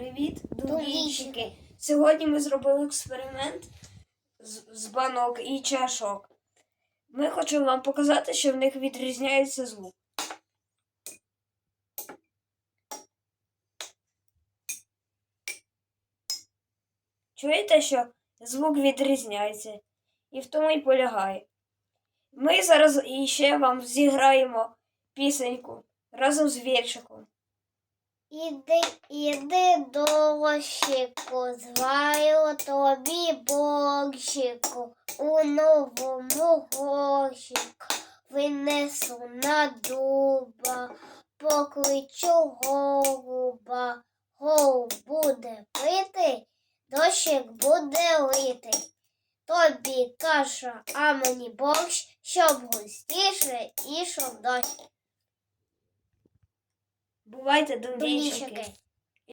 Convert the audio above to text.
Привіт, дулійчики! Сьогодні ми зробили експеримент з, з банок і чашок. Ми хочемо вам показати, що в них відрізняється звук. Чуєте, що звук відрізняється? І в тому й полягає. Ми зараз іще вам зіграємо пісеньку разом з віршиком. Іди, іди дощику, зварю тобі борщику, у новому горщику винесу на дуба, покличу голуба, голуб буде пити, дощик буде лити. Тобі каша, а мені борщ, щоб густіше ішов дощ. Бувайте! Дулійчики.